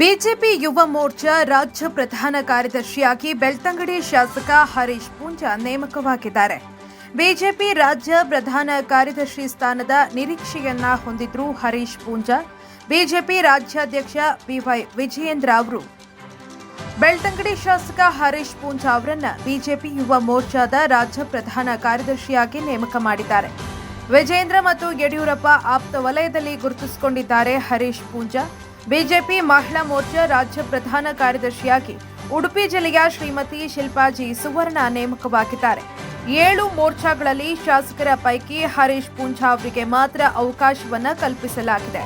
BJP Yuva Morcha ರಾಜ್ಯ ಪ್ರಧಾನ ಕಾರ್ಯದರ್ಶಿಯಾಗಿ ಬೆಳ್ತಂಗಡಿ ಶಾಸಕ ಹರೀಶ್ ಪೂಂಜಾ ನೇಮಕವಾಗಿದ್ದಾರೆ. ಬಿಜೆಪಿ ರಾಜ್ಯ ಪ್ರಧಾನ ಕಾರ್ಯದರ್ಶಿ ಸ್ಥಾನದ ನಿರೀಕ್ಷೆಯನ್ನ ಹೊಂದಿದ್ರು ಹರೀಶ್ ಪೂಂಜಾ, ಬಿಜೆಪಿ ರಾಜ್ಯಾಧ್ಯಕ್ಷ ಬಿವೈ ವಿಜಯೇಂದ್ರ ಅವರು. ಬೆಳ್ತಂಗಡಿ ಶಾಸಕ ಹರೀಶ್ ಪೂಂಜಾ ಅವರನ್ನ ಬಿಜೆಪಿ ಯುವ ಮೋರ್ಚಾದ ರಾಜ್ಯ ಪ್ರಧಾನ ಕಾರ್ಯದರ್ಶಿಯಾಗಿ ನೇಮಕ ಮಾಡಿದ್ದಾರೆ. ವಿಜೇಂದ್ರ ಮತ್ತು ಯಡಿಯೂರಪ್ಪ ಆಪ್ತ ವಲಯದಲ್ಲಿ ಗುರುತಿಸಿಕೊಂಡಿದ್ದಾರೆ ಹರೀಶ್ ಪೂಂಜಾ. ಬಿಜೆಪಿ ಮಹಿಳಾ ಮೋರ್ಚಾ ರಾಜ್ಯ ಪ್ರಧಾನ ಕಾರ್ಯದರ್ಶಿಯಾಗಿ ಉಡುಪಿ ಜಿಲ್ಲೆಯ ಶ್ರೀಮತಿ ಶಿಲ್ಪಾಜಿ ಸುವರ್ಣ ನೇಮಕವಾಗಿದ್ದಾರೆ. ಏಳು ಮೋರ್ಚಾಗಳಲ್ಲಿ ಶಾಸಕರ ಪೈಕಿ ಹರೀಶ್ ಪೂಂಜಾ ಅವರಿಗೆ ಮಾತ್ರ ಅವಕಾಶವನ್ನು ಕಲ್ಪಿಸಲಾಗಿದೆ.